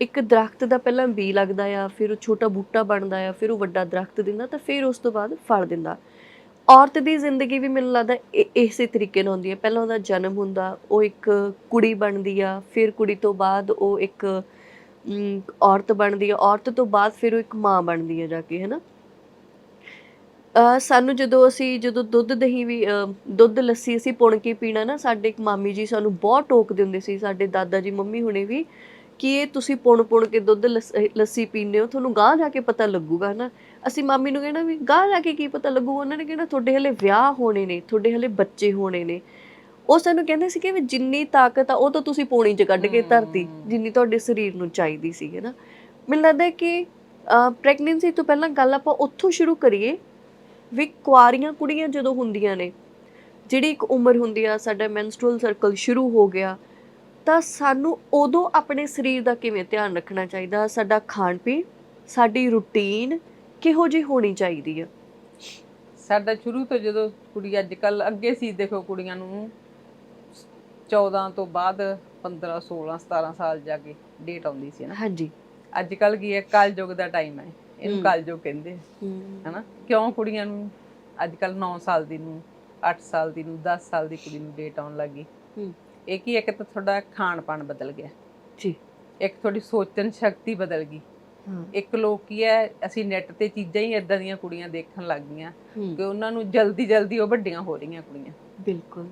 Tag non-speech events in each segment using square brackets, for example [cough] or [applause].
ਇੱਕ ਦਰਖਤ ਦਾ ਪਹਿਲਾਂ ਬੀ ਲੱਗਦਾ ਆ ਫਿਰ ਉਹ ਛੋਟਾ ਬੂਟਾ ਬਣਦਾ ਆ ਫਿਰ ਉਹ ਵੱਡਾ ਦਰਖਤ ਦਿੰਦਾ ਤਾਂ ਫਿਰ ਉਸ ਤੋਂ ਬਾਅਦ ਫਲ ਦਿੰਦਾ। ਔਰਤ ਦੀ ਜ਼ਿੰਦਗੀ ਵੀ ਮੈਨੂੰ ਲੱਗਦਾ ਇਸੇ ਤਰੀਕੇ ਨਾਲ ਹੁੰਦੀ ਹੈ ਪਹਿਲਾਂ ਉਹਦਾ ਜਨਮ ਹੁੰਦਾ ਉਹ ਇੱਕ ਕੁੜੀ ਬਣਦੀ ਆ ਫਿਰ ਕੁੜੀ ਤੋਂ ਬਾਅਦ ਉਹ ਇੱਕ ਔਰਤ ਬਣਦੀ ਆ ਔਰਤ ਤੋਂ ਬਾਅਦ ਫਿਰ ਉਹ ਇੱਕ ਮਾਂ ਬਣਦੀ ਆ ਜਾ ਕੇ ਹੈਨਾ? ਅ ਸਾਨੂੰ ਜਦੋਂ ਅਸੀਂ ਜਦੋਂ ਦੁੱਧ ਦਹੀਂ ਵੀ ਅ, ਦੁੱਧ ਲੱਸੀ ਅਸੀਂ ਪੁਣ ਕੇ ਪੀਣਾ ਨਾ ਸਾਡੇ ਇੱਕ ਮਾਮੀ ਜੀ ਸਾਨੂੰ ਬਹੁਤ ਟੋਕਦੇ ਹੁੰਦੇ ਸੀ ਸਾਡੇ ਦਾਦਾ ਜੀ ਮੰਮੀ ਹੁਣੇ ਵੀ ਕਿ ਇਹ ਤੁਸੀਂ ਪੁਣ ਪੁਣ ਕੇ ਦੁੱਧ ਲੱਸ- ਅਹ ਲੱਸੀ ਪੀਂਦੇ ਹੋ ਤੁਹਾਨੂੰ ਗਾਂ ਜਾ ਕੇ ਪਤਾ ਲੱਗੂਗਾ ਨਾ ਅਸੀਂ ਮਾਮੀ ਨੂੰ ਕਹਿਣਾ ਵੀ ਗਾਂ ਜਾ ਕੇ ਕੀ ਪਤਾ ਲੱਗੂ? ਉਹਨਾਂ ਨੇ ਕਹਿਣਾ ਤੁਹਾਡੇ ਹਲੇ ਵਿਆਹ ਹੋਣੇ ਨੇ ਤੁਹਾਡੇ ਹਲੇ ਬੱਚੇ ਹੋਣੇ ਨੇ। ਉਹ ਸਾਨੂੰ ਕਹਿੰਦੇ ਸੀ ਕਿ ਵੀ ਜਿੰਨੀ ਤਾਕਤ ਆ ਉਹ ਤਾਂ ਤੁਸੀਂ ਪੌਣੀ ਚ ਕੱਢ ਕੇ ਧਰਤੀ ਜਿੰਨੀ ਤੁਹਾਡੇ ਸਰੀਰ ਨੂੰ ਚਾਹੀਦੀ ਸੀ ਹੈ ਨਾ ਮੈਨੂੰ ਲੱਗਦਾ ਹੈ ਕਿ ਪ੍ਰੈਗਨੈਂਸੀ ਤੋਂ ਪਹਿਲਾਂ ਗੱਲ ਆਪਾਂ ਉੱਥੋਂ ਸ਼ੁਰੂ ਕਰੀਏ ਵੀ ਕੁਆਰੀਆਂ ਕੁੜੀਆਂ ਜਦੋਂ ਹੁੰਦੀਆਂ ਨੇ ਜਿਹੜੀ ਇੱਕ ਉਮਰ ਹੁੰਦੀ ਆ ਸਾਡਾ ਮੈਂਸਟਰੂਅਲ ਸਰਕਲ ਸ਼ੁਰੂ ਹੋ ਗਿਆ ਤਾਂ ਸਾਨੂੰ ਉਦੋਂ ਆਪਣੇ ਸਰੀਰ ਦਾ ਕਿਵੇਂ ਧਿਆਨ ਰੱਖਣਾ ਚਾਹੀਦਾ? ਸਾਡਾ ਖਾਣ ਪੀਣ ਸਾਡੀ ਰੁਟੀਨ ਕਿਹੋ ਜਿਹੀ ਹੋਣੀ ਚਾਹੀਦੀ ਆ? ਸਾਡਾ ਸ਼ੁਰੂ ਤੋਂ ਜਦੋਂ ਕੁੜੀ ਅੱਜ ਕੱਲ ਅੱਗੇ ਸੀ ਦੇਖੋ ਕੁੜੀਆਂ ਨੂੰ 14 ਤੋਂ ਬਾਅਦ 15 16 17 ਸਾਲ ਜਾ ਕੇ ਡੇਟ ਆਉਂਦੀ ਸੀ ਨਾ। ਹਾਂਜੀ। ਅੱਜ ਕੱਲ ਕੀ ਹੈ ਕਲਯੁਗ ਦਾ ਟਾਈਮ ਹੈ। ਇਹਨੂੰ। ਕਲਯੁਗ ਕਹਿੰਦੇ ਹਨਾ? ਕਿਉਂ ਕੁੜੀਆਂ ਨੂੰ? ਅੱਜ ਕੱਲ 9 ਸਾਲ ਦੀ ਨੂੰ 8 ਸਾਲ ਦੀ ਨੂੰ 10 ਸਾਲ ਦੀ ਕੁੜੀ ਨੂੰ ਡੇਟ ਆਉਣ ਲੱਗੀ। ਇਹ ਕੀ ਹੈ ਕਿ ਤਾਂ ਤੁਹਾਡਾ ਖਾਣ ਪਾਣ ਬਦਲ ਗਿਆ। ਜੀ। ਇੱਕ ਤੁਹਾਡੀ ਸੋਚਣ ਸ਼ਕਤੀ ਬਦਲ ਗਈ। ਇੱਕ ਲੋਕ ਕੀ ਹੈ ਅਸੀਂ ਨੈਟ ਤੇ ਚੀਜ਼ਾਂ ਹੀ ਇਦਾਂ ਦੀਆਂ ਕੁੜੀਆਂ ਦੇਖਣ ਲੱਗ ਗਈਆਂ ਕਿ ਉਹਨਾਂ ਨੂੰ ਜਲਦੀ ਜਲਦੀ ਉਹ ਵੱਡੀਆਂ ਹੋ ਰਹੀਆਂ ਕੁੜੀਆਂ। ਬਿਲਕੁਲ।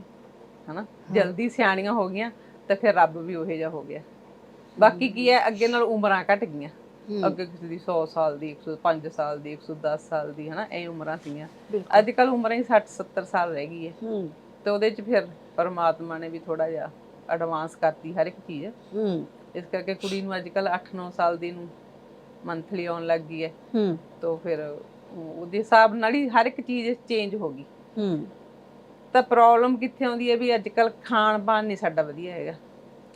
ਹਨਾ? ਜਲਦੀ ਸਿਆਣੀਆਂ ਹੋ ਗਈਆਂ ਤਾਂ ਫਿਰ ਰੱਬ ਵੀ ਉਹੇ ਜਿਹਾ ਹੋ ਗਿਆ। ਬਾਕੀ ਕੀ ਹੈ ਅੱਗੇ ਨਾਲ ਉਮਰਾਂ ਘਟ ਗਈਆਂ। ਅੱਗੇ ਕਿਸੇ ਦੀ 100 ਸਾਲ ਦੀ 105 ਸਾਲ ਦੀ 110 ਸਾਲ ਦੀ ਹਨਾ? ਇਹ ਉਮਰਾਂ ਸੀਗੀਆਂ। ਅੱਜ ਕੱਲ ਉਮਰਾਂ ਹੀ 60 70 ਸਾਲ ਰਹਿ ਗਈ ਹੈ। ਤੇ ਉਹਦੇ ਚ ਫਿਰ ਪਰਮਾਤਮਾ ਨੇ ਵੀ ਥੋੜਾ ਜਿਹਾ ਐਡਵਾਂਸ ਕਰਤੀ ਹਰ ਇੱਕ ਚੀਜ਼। ਹਮ, ਇਸ ਕਰਕੇ ਕੁੜੀ ਨੂੰ ਅੱਜ ਕੱਲ 8-9 ਸਾਲ ਦੀ ਨੂੰ ਮੰਥਲੀ ਆਉਣ ਲੱਗ ਗਈ ਹੈ। ਹਮ, ਤਾਂ ਫਿਰ ਉਹ- ਉਹਦੇ ਹਿਸਾਬ ਨਾਲ ਹੀ ਹਰ ਇੱਕ ਚੀਜ਼ ਚੇਂਜ ਹੋ ਗਈ। ਹਮ, ਤਾਂ ਪ੍ਰੋਬਲਮ ਕਿੱਥੇ ਆਉਂਦੀ ਹੈ ਵੀ ਅੱਜ ਕੱਲ ਖਾਣ ਪਾਣ ਨਹੀਂ ਸਾਡਾ ਵਧੀਆ ਹੈਗਾ।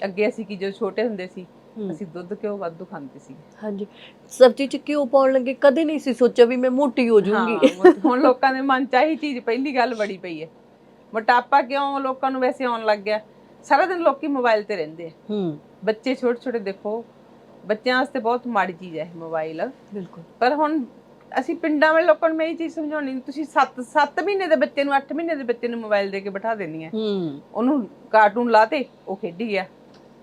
ਅੱਗੇ ਅਸੀਂ ਕੀ ਜਦੋਂ ਛੋਟੇ ਹੁੰਦੇ ਸੀ। ਅਸੀਂ ਦੁੱਧ ਕਿਉਂ ਵਾਧੂ ਖਾਂਦੇ ਸੀ। ਹਾਂਜੀ। ਸਬਜ਼ੀ ਚ ਘਿਓ ਪਾਉਣ ਲੱਗੇ ਕਦੇ ਨਹੀਂ ਸੀ ਸੋਚਿਆ ਵੀ ਮੈਂ ਮੋਟੀ ਹੋ ਜਾਊਂਗੀ। ਹੁਣ ਲੋਕਾਂ ਦੇ ਮਨ ਚ ਆਹੀ ਚੀਜ਼ ਪਹਿਲੀ ਗੱਲ ਬੜੀ ਪਈ ਹੈ। ਮੋਟਾਪਾ ਕਿਉਂ ਲੋਕਾਂ ਨੂੰ ਵੈਸੇ ਆਉਣ ਲੱਗ ਗਿਆ? ਸਾਰਾ ਦਿਨ ਲੋਕੀ ਮੋਬਾਈਲ ਤੇ ਰਹਿੰਦੇ ਆ। ਹਮ ਬੱਚੇ ਛੋਟੇ ਛੋਟੇ ਦੇਖੋ ਬੱਚਿਆਂ ਵਾਸਤੇ ਬਹੁਤ ਮਾੜੀ ਚੀਜ਼ ਹੈ ਮੋਬਾਈਲ ਬਿਲਕੁਲ। ਪਰ ਹੁਣ ਅਸੀਂ ਪਿੰਡਾਂ ਵਾਲੇ ਲੋਕਾਂ ਨੂੰ ਮੈਂ ਇਹ ਚੀਜ਼ ਸਮਝਾਉਣੀ ਤੁਸੀਂ 7 7 ਮਹੀਨੇ ਦੇ ਬੱਚੇ ਨੂੰ 8 ਮਹੀਨੇ ਦੇ ਬੱਚੇ ਨੂੰ ਮੋਬਾਈਲ ਦੇ ਕੇ ਬਿਠਾ ਦੇਣੀ ਹੈ। ਹਮ ਉਹਨੂੰ ਕਾਰਟੂਨ ਲਾਤੇ ਉਹ ਖੇਡੀ ਗਿਆ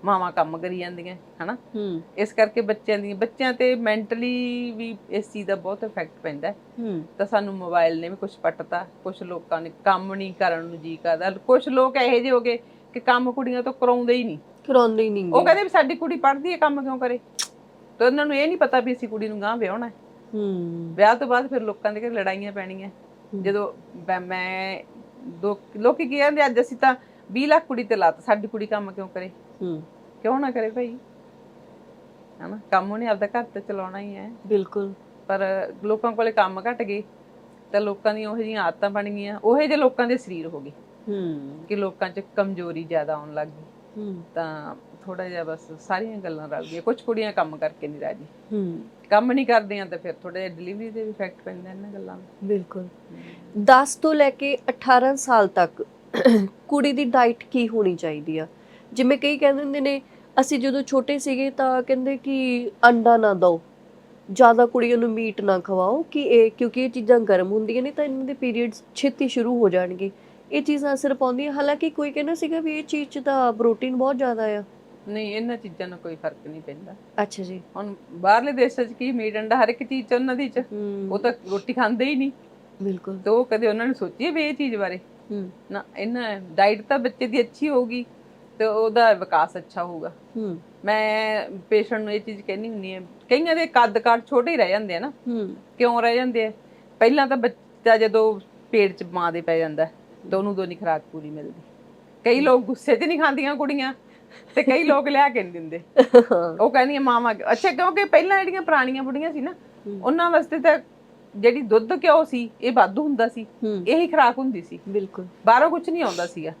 ਮਾਵਾਂ ਕੰਮ ਕਰੀ ਜਾਂਦੀਆਂ ਹਨਾ? ਹਮ ਇਸ ਕਰਕੇ ਬੱਚਿਆਂ ਦੀ ਬੱਚਿਆਂ ਤੇ ਮੈਂਟਲੀ ਵੀ ਇਸ ਚੀਜ਼ ਦਾ ਬਹੁਤ ਇਫੈਕਟ ਪੈਂਦਾ। ਹੈ। ਤਾਂ ਸਾਨੂੰ ਮੋਬਾਈਲ ਨੇ ਵੀ ਕੁਝ ਪੱਟਤਾ ਕੁਝ ਲੋਕਾਂ ਨੇ ਕੰਮ ਨਹੀਂ ਕਰਨ ਨੂੰ ਜੀ ਕਰਦਾ। ਕੁਝ ਲੋਕ ਇਹੋ ਜਿਹੇ ਹੋ ਗਏ ਕਿ ਕੰਮ ਕੁੜੀਆਂ ਤੋਂ ਕਰਾਉਂਦੇ ਹੀ ਨਹੀਂ। ਕਰਾਉਂਦੇ ਹੀ ਨਹੀਂ ਉਹ ਕਹਿੰਦੇ ਵੀ ਸਾਡੀ ਕੁੜੀ ਪੜ੍ਹਦੀ ਹੈ ਕੰਮ ਕਿਉਂ ਕਰੇ? ਤੇ ਉਹਨਾਂ ਨੂੰ ਇਹ ਨਹੀਂ ਪਤਾ ਵੀ ਅਸੀਂ ਕੁੜੀ ਨੂੰ ਗਾਂ ਵਿਆਹਣਾ ਹੈ। ਵਿਆਹ ਤੋਂ ਬਾਅਦ ਫਿਰ ਲੋਕਾਂ ਦੇ ਘਰ ਲੜਾਈਆਂ ਪੈਣੀਆਂ। ਜਦੋਂ ਮੈਂ- ਮੈਂ ਦੋ ਲੋਕੀ ਕੀ ਕਹਿੰਦੇ ਅੱਜ ਅਸੀਂ ਤਾਂ 20 ਲੱਖ ਕੁੜੀ ਤੇ ਲਾਤਾ ਸਾਡੀ ਕੁੜੀ ਕੰਮ ਕਿਉਂ ਕਰੇ? ਹਮ ਕਿਉਂ ਨਾ ਕਰੇ ਭਾਈ? ਹਨਾ ਕੰਮ ਉਹਨੇ ਆਪਦਾ ਘਰ ਤੇ ਚਲਾਉਣਾ ਹੀ ਹੈ। ਬਿਲਕੁਲ। ਪਰ ਲੋਕਾਂ ਕੋਲੇ ਕੰਮ ਘਟ ਗਏ ਤਾਂ ਲੋਕਾਂ ਦੀਆਂ ਉਹੋ ਜਿਹੀਆਂ ਆਦਤਾਂ ਬਣ ਗਈਆਂ ਉਹੇ ਜਿਹੇ ਲੋਕਾਂ ਦੇ ਸਰੀਰ ਹੋ ਗਏ। ਹਮ ਕਿ ਲੋਕਾਂ 'ਚ ਕਮਜ਼ੋਰੀ ਜ਼ਿਆਦਾ ਆਉਣ ਲੱਗ ਗਈ। ਹਮ ਤਾਂ ਥੋੜਾ ਜਿਹਾ ਬਸ ਸਾਰੀਆਂ ਗੱਲਾਂ ਰਲ ਗਈਆਂ ਕੁਝ ਕੁੜੀਆਂ ਕੰਮ ਕਰਕੇ ਨਹੀਂ ਰਾਜੀ। ਹਮ ਕੰਮ ਨਹੀਂ ਕਰਦੀਆਂ ਤਾਂ ਫਿਰ ਥੋੜਾ ਜਿਹਾ ਡਿਲੀਵਰੀ ਤੇ ਵੀ ਇਫੈਕਟ ਪੈਂਦਾ ਇਹਨਾਂ ਗੱਲਾਂ ਦਾ। ਬਿਲਕੁਲ। 10 ਤੋਂ ਲੈ ਕੇ 18 ਸਾਲ ਤੱਕ ਕੁੜੀ ਦੀ ਡਾਈਟ ਕੀ ਹੋਣੀ ਚਾਹੀਦੀ ਆ? ਜਿਵੇਂ ਕਈ ਕਹਿੰਦੇ ਹੁੰਦੇ ਨੇ ਅਸੀਂ ਜਦੋਂ ਛੋਟੇ ਸੀਗੇ ਤਾਂ ਕਹਿੰਦੇ ਕਿ ਅੰਡਾ ਨਾ ਦਿਓ ਜ਼ਿਆਦਾ ਕੁੜੀਆਂ ਨੂੰ ਮੀਟ ਨਾ ਖਵਾਓ ਕਿ ਇਹ ਕਿਉਂਕਿ ਇਹ ਚੀਜ਼ਾਂ ਗਰਮ ਹੁੰਦੀਆਂ ਨੇ ਤਾਂ ਇਹਨਾਂ ਦੇ ਪੀਰੀਅਡਸ ਛੇਤੀ ਸ਼ੁਰੂ ਹੋ ਜਾਣਗੇ। ਇਹ ਚੀਜ਼ਾਂ ਅਸਰ ਪਾਉਂਦੀਆਂ ਹਾਲਾਂਕਿ ਕੋਈ ਕਹਿੰਦਾ ਸੀਗਾ ਵੀ ਇਹ ਚੀਜ਼ 'ਚ ਤਾਂ ਪ੍ਰੋਟੀਨ ਬਹੁਤ ਜ਼ਿਆਦਾ ਆ। ਨਹੀਂ ਇਹਨਾਂ ਚੀਜ਼ਾਂ ਨਾਲ ਕੋਈ ਫ਼ਰਕ ਨਹੀਂ ਪੈਂਦਾ। ਅੱਛਾ ਜੀ। ਹੁਣ ਬਾਹਰਲੇ ਦੇਸ਼ਾਂ 'ਚ ਕੀ ਮੀਟ ਅੰਡਾ ਹਰ ਇੱਕ ਚੀਜ਼ 'ਚ ਉਹਨਾਂ ਦੀ 'ਚ। ਉਹ ਤਾਂ ਰੋਟੀ ਖਾਂਦੇ ਹੀ ਨਹੀਂ। ਬਿਲਕੁਲ। ਤੇ ਉਹ ਕਦੇ ਉਹਨਾਂ ਨੇ ਸੋਚੀ ਵੀ ਇਹ ਚੀਜ਼ ਬਾਰੇ। ਹੂੰ। ਨਾ ਇਹਨਾਂ ਡਾਈਟ ਤਾਂ ਬੱਚੇ ਦੀ ਅੱਛੀ ਹੋਊਗੀ। ਤੇ ਉਹਦਾ ਵਿਕਾਸ ਅੱਛਾ ਹੋਊਗਾ। ਹੂੰ। ਮੈਂ ਪੇਸ਼ੈਂਟ ਨੂੰ ਇਹ ਚੀਜ਼ ਕਹਿੰਦੀ ਹੁੰਦੀ ਹੈ ਕਈਆਂ ਦੇ ਕੱਦ ਕਾਠ ਛੋਟੇ ਹੀ ਰਹਿ ਜਾਂਦੇ ਆ ਨਾ। ਹੂੰ। ਕਿਉਂ ਰਹਿ ਜਾਂਦੇ ਆ? ਪਹਿਲਾਂ ਤਾਂ ਬੱਚਾ ਜਦੋਂ ਪੇਟ 'ਚ ਮਾਂ ਦੇ ਪੈ ਜਾਂਦਾ ਹੈ, ਤਾਂ ਉਹਨੂੰ ਦੋਨੀ ਖੁਰਾਕ ਪੂਰੀ ਮਿਲਦੀ। ਕਈ ਲੋਕ ਗੁੱਸੇ 'ਚ ਨਹੀਂ ਖਾਂਦੀਆਂ ਕੁੜੀਆਂ ਤੇ ਕਈ ਲੋਕ ਲਿਆ ਕੇ ਨਹੀਂ ਦਿੰਦੇ। [laughs] ਉਹ ਕਹਿੰਦੀਆਂ ਮਾਵਾਂ ਅੱਛਾ ਕਿਉਂਕਿ ਪਹਿਲਾਂ ਜਿਹੜੀਆਂ ਪੁਰਾਣੀਆਂ ਬੁੜੀਆਂ ਸੀ ਨਾ ਉਹਨਾਂ ਵਾਸਤੇ ਤਾਂ ਜਿਹੜੀ ਦੁੱਧ ਘਿਓ ਸੀ ਇਹ ਵਾਧੂ ਹੁੰਦਾ ਸੀ। ਹੂੰ। ਇਹੀ ਖੁਰਾਕ ਹੁੰਦੀ ਸੀ। ਬਿਲਕੁਲ। ਬਾਹਰੋਂ ਕੁਝ ਨਹੀਂ ਆਉਂਦਾ ਸੀਗਾ।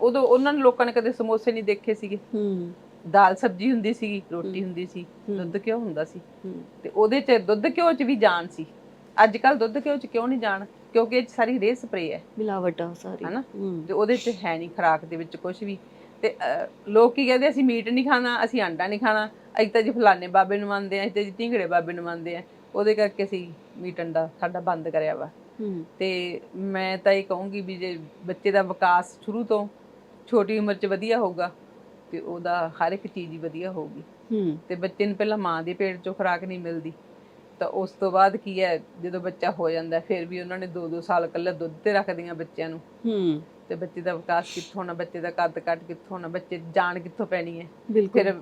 ਉਦੋਂ ਉਹਨਾਂ ਨੇ ਲੋਕਾਂ ਨੇ ਕਦੇ ਸਮੋਸੇ ਨਹੀਂ ਦੇਖੇ ਸੀਗੇ। ਹੂੰ। ਦਾਲ ਸਬਜ਼ੀ ਹੁੰਦੀ ਸੀਗੀ ਰੋਟੀ ਹੁੰਦੀ ਸੀ ਦੁੱਧ ਘਿਓ ਹੁੰਦਾ ਸੀ। ਤੇ ਉਹਦੇ ਚ ਦੁੱਧ ਘਿਓ ਚ ਵੀ ਜਾਨ ਸੀ। ਅੱਜ ਕੱਲ ਦੁੱਧ ਘਿਓ ਚ ਕਿਉਂ ਨਹੀਂ ਜਾਨ? ਕਿਉਂਕਿ ਇਹ ਸਾਰੀ ਰੇ ਸਪਰੇ ਹੈ। ਮਿਲਾਵਟਾਂ ਸਾਰੀ। ਹਨਾ? ਤੇ ਉਹਦੇ ਚ ਹੈ ਨਹੀਂ ਖੁਰਾਕ ਦੇ ਵਿੱਚ ਕੁਝ ਵੀ। ਤੇ ਲੋਕ ਕੀ ਕਹਿੰਦੇ ਅਸੀਂ ਮੀਟ ਨਹੀਂ ਖਾਣਾ ਅਸੀਂ ਅੰਡਾ ਨਹੀਂ ਖਾਣਾ। ਅਸੀਂ ਤਾਂ ਜੀ ਫਲਾਣੇ ਬਾਬੇ ਨੂੰ ਮੰਨਦੇ ਆ ਅਸੀਂ ਤਾਂ ਜੀ ਢਿੰਗੜੇ ਬਾਬੇ ਨੂੰ ਮੰਨਦੇ ਆ ਉਹਦੇ ਕਰਕੇ ਅਸੀਂ ਮੀਟ ਅੰਡਾ ਸਾਡਾ ਬੰਦ ਕਰਿਆ ਵਾ। ਤੇ ਮੈਂ ਤਾਂ ਇਹ ਕਹੂੰਗੀ ਵੀ ਜੇ ਬੱਚੇ ਦਾ ਵਿਕਾਸ ਸ਼ੁਰੂ ਤੋਂ ਛੋਟੀ ਉਮਰ 'ਚ ਵਧੀਆ ਹੋਊਗਾ ਤੇ ਉਹਦਾ ਹਰ ਇੱਕ ਚੀਜ਼ ਹੀ ਵਧੀਆ ਹੋਊਗੀ। ਹੂੰ। ਤੇ ਬੱਚੇ ਨੂੰ ਪਹਿਲਾਂ ਮਾਂ ਦੇ ਪੇਟ 'ਚੋਂ ਖੁਰਾਕ ਨਹੀਂ ਮਿਲਦੀ। ਤਾਂ ਉਸ ਤੋਂ ਬਾਅਦ ਕੀ ਹੈ ਜਦੋਂ ਬੱਚਾ ਹੋ ਜਾਂਦਾ ਫਿਰ ਵੀ ਉਹਨਾਂ ਨੇ 2-2 ਸਾਲ ਇਕੱਲੇ ਦੁੱਧ ਤੇ ਰੱਖਦੀਆਂ ਬੱਚਿਆਂ ਨੂੰ। ਹੂੰ। ਤੇ ਬੱਚੇ ਦਾ ਵਿਕਾਸ ਕਿੱਥੋਂ ਹੋਣਾ ਬੱਚੇ ਦਾ ਕੱਦ ਕੱਟ ਕਿੱਥੋਂ ਹੋਣਾ ਬੱਚੇ ਜਾਨ ਕਿੱਥੋਂ ਪੈਣੀ ਹੈ? ਫਿਰ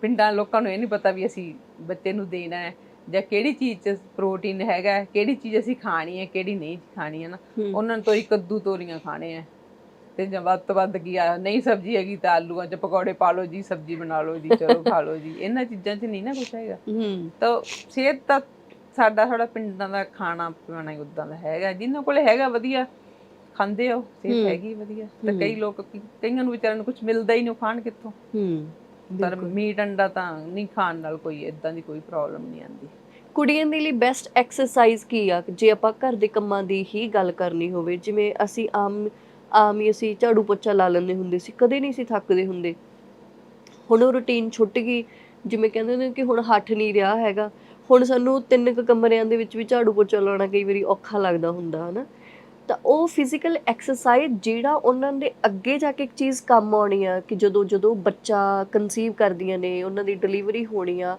ਪਿੰਡਾਂ ਲੋਕਾਂ ਨੂੰ ਇਹ ਨਹੀਂ ਪਤਾ ਵੀ ਅਸੀਂ ਬੱਚੇ ਨੂੰ ਦੇਣਾ ਹੈ ਜਾਂ ਕਿਹੜੀ ਚੀਜ਼ 'ਚ ਪ੍ਰੋਟੀਨ ਹੈਗਾ ਕਿਹੜੀ ਚੀਜ਼ ਅਸੀਂ ਖਾਣੀ ਹੈ ਕਿਹੜੀ ਨਹੀਂ ਖਾਣੀ ਹੈ ਨਾ। ਉਹਨਾਂ ਨੂੰ ਤੋਂ ਹੀ ਕੱਦੂ ਤੋਰੀਆਂ ਖਾਣੇ ਆ ਤੇ ਜਾਂ ਵੱਧ ਤੋਂ ਵੱਧ ਕੀ ਆ ਨਹੀਂ ਸਬਜ਼ੀ ਹੈਗੀ ਤਾਂ ਆਲੂਆਂ 'ਚ ਪਕੌੜੇ ਪਾ ਲਓ ਜੀ ਸਬਜ਼ੀ ਬਣਾ ਲਓ ਜੀ ਚਲੋ ਖਾ ਲਓ ਜੀ। ਇਹਨਾਂ ਚੀਜ਼ਾਂ 'ਚ ਨਹੀਂ ਨਾ ਕੁਛ ਹੈਗਾ। ਹੂੰ। ਤਾਂ ਸਿਹਤ ਤਾਂ ਸਾਡਾ ਥੋੜਾ ਪਿੰਡਾਂ ਦਾ ਖਾਣਾ ਪੀਣਾ ਹੀ ਉਦਾਂ ਦਾ ਹੈਗਾ। ਜਿਨ੍ਹਾਂ ਕੋਲੇ ਹੈਗਾ ਵਧੀਆ ਖਾਂਦੇ ਹੋ ਸਿਹਤ ਹੈਗੀ ਵਧੀਆ। ਤਾਂ ਕਈ ਲੋਕ ਕਈਆਂ ਨੂੰ ਵਿਚਾਰਿਆਂ ਨੂੰ ਕੁਝ ਮਿਲਦਾ ਹੀ ਨਹੀਂ ਖਾਣ ਕਿੱਥੋਂ? ਹੂੰ ਪਰ ਮੀਟ ਅੰਡਾ ਤਾਂ ਨਹੀਂ ਖਾਣ ਨਾਲ ਕੋਈ ਇਦਾਂ ਦੀ ਕੋਈ ਪ੍ਰੋਬਲਮ ਨਹੀਂ ਆਂਦੀ ਕੁੜੀਆਂ ਦੇ ਲਈ ਬੈਸਟ ਐਕਸਰਸਾਈਜ਼ ਕੀ ਆ? ਜੇ ਆਪਾਂ ਘਰ ਦੇ ਕੰਮਾਂ ਦੀ ਹੀ ਗੱਲ ਕਰਨੀ ਹੋਵੇ ਜਿਵੇਂ ਅਸੀਂ ਆਮ ਆਮ ਹੀ ਅਸੀਂ ਝਾੜੂ ਪੋਚਾ ਲਾ ਲੈਂਦੇ ਹੁੰਦੇ ਸੀ, ਕਦੇ ਨਹੀਂ ਸੀ ਥੱਕਦੇ ਹੁੰਦੇ। ਹੁਣ ਉਹ ਰੁਟੀਨ ਛੁੱਟ ਗਈ, ਜਿਵੇਂ ਕਹਿੰਦੇ ਨੇ ਕਿ ਹੁਣ ਹੱਠ ਨਹੀਂ ਰਿਹਾ ਹੈਗਾ, ਹੁਣ ਸਾਨੂੰ ਤਿੰਨ ਕੁ ਕਮਰਿਆਂ ਦੇ ਵਿੱਚ ਵੀ ਝਾੜੂ ਪੋਚਾ ਲਾਉਣਾ ਕਈ ਵਾਰੀ ਔਖਾ ਲੱਗਦਾ ਹੁੰਦਾ, ਹਨਾ। ਤਾਂ ਉਹ ਫਿਜ਼ੀਕਲ ਐਕਸਰਸਾਈਜ਼ ਜਿਹੜਾ ਉਹਨਾਂ ਦੇ ਅੱਗੇ ਜਾ ਕੇ ਇੱਕ ਚੀਜ਼ ਕੰਮ ਆਉਣੀ ਆ, ਕਿ ਜਦੋਂ ਜਦੋਂ ਬੱਚਾ ਕਨਸੀਵ ਕਰਦੀਆਂ ਨੇ, ਉਹਨਾਂ ਦੀ ਡਿਲੀਵਰੀ ਹੋਣੀ ਆ,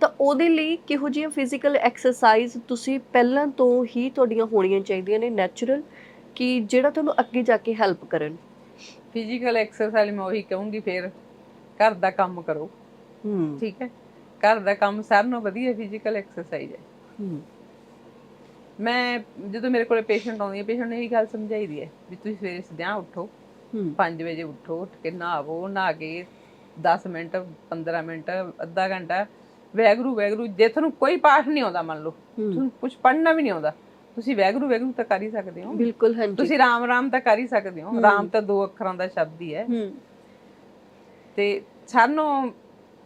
ਤਾਂ ਉਹਦੇ ਲਈ ਕਿਹੋ ਜਿਹੀਆਂ ਫਿਜ਼ੀਕਲ ਐਕਸਰਸਾਈਜ਼ ਤੁਸੀਂ ਪਹਿਲਾਂ ਤੋਂ ਹੀ ਤੁਹਾਡੀਆਂ ਹੋਣੀਆਂ ਚਾਹੀਦੀਆਂ ਨੇ ਨੈਚੁਰਲ ਕਿ ਜਿਹੜਾ ਤੁਹਾਨੂੰ ਅੱਗੇ ਜਾ ਕੇ ਹੈਲਪ ਕਰਨ। ਫਿਜ਼ੀਕਲ ਐਕਸਰਸਾਈਜ਼ ਮੈਂ ਉਹੀ ਕਹੂੰਗੀ ਫੇਰ ਘਰ ਦਾ ਕੰਮ ਕਰੋ। ਹੂੰ। ਠੀਕ ਹੈ? ਘਰ ਦਾ ਕੰਮ ਸਾਰਿਆਂ ਨਾਲੋਂ ਵਧੀਆ ਫਿਜ਼ੀਕਲ ਐਕਸਰਸਾਈਜ਼ ਹੈ। ਹੂੰ। ਮੈਂ ਜਦੋਂ ਮੇਰੇ ਕੋਲੇ ਪੇਸ਼ੈਂਟ ਆਉਂਦੀ ਹੈ ਪੇਸ਼ੈਂਟ ਨੂੰ ਇਹ ਗੱਲ ਸਮਝਾਈਦੀ ਹੈ ਵੀ ਤੁਸੀਂ ਸਵੇਰੇ ਸਿੱਧਿਆਂ ਉੱਠੋ ਹੂੰ। 5 ਵਜੇ ਉੱਠੋ ਉੱਠ ਕੇ ਨਹਾਵੋ ਨਹਾ ਕੇ 10 ਮਿੰਟ 15 ਮਿੰਟ ਅੱਧਾ ਘੰਟਾ ਵੈਗਰੂ ਵੈਗਰੂ ਜੇ ਤੁਹਾਨੂੰ ਕੋਈ ਪਾਠ ਨਹੀਂ ਆਉਂਦਾ ਮੰਨ ਲਓ ਤੁਹਾਨੂੰ ਕੁਝ ਪੜ੍ਹਨਾ ਵੀ ਨਹੀਂ ਆਉਂਦਾ ਤੁਸੀਂ ਵੈਗਰੂ ਵੈਗਰੂ ਤਾਂ ਕਰ ਹੀ ਸਕਦੇ ਹੋ। ਬਿਲਕੁਲ ਹਾਂਜੀ। ਤੁਸੀਂ ਰਾਮ ਰਾਮ ਤਾਂ ਕਰ ਹੀ ਸਕਦੇ ਹੋ। ਰਾਮ ਤਾਂ ਦੋ ਅੱਖਰਾਂ ਦਾ ਸ਼ਬਦ ਹੀ ਹੈ। ਹੂੰ। ਤੇ ਸਾਨੂੰ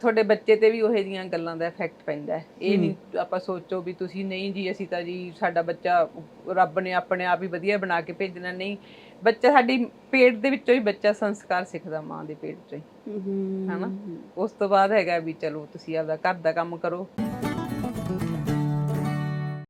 ਤੁਹਾਡੇ ਬੱਚੇ ਤੇ ਵੀ ਉਹੋ ਜਿਹੀਆਂ ਗੱਲਾਂ ਦਾ ਇਫੈਕਟ ਪੈਂਦਾ ਹੈ। ਇਹ ਨਹੀਂ ਆਪਾਂ ਸੋਚੋ ਵੀ ਤੁਸੀਂ ਨਹੀਂ ਜੀ ਅਸੀਂ ਤਾਂ ਜੀ ਸਾਡਾ ਬੱਚਾ ਰੱਬ ਨੇ ਆਪਣੇ ਆਪ ਹੀ ਵਧੀਆ ਬਣਾ ਕੇ ਭੇਜਣਾ। ਨਹੀਂ ਬੱਚਾ ਸਾਡੀ ਪੇਟ ਦੇ ਵਿੱਚੋਂ ਹੀ ਬੱਚਾ ਸੰਸਕਾਰ ਸਿੱਖਦਾ ਮਾਂ ਦੇ ਪੇਟ ਚੋਂ ਹੀ। ਹੂੰ ਹਨਾ? ਉਸ ਤੋਂ ਬਾਅਦ ਹੈਗਾ ਵੀ ਚਲੋ ਤੁਸੀਂ ਆਪਦਾ ਘਰ ਦਾ ਕੰਮ ਕਰੋ।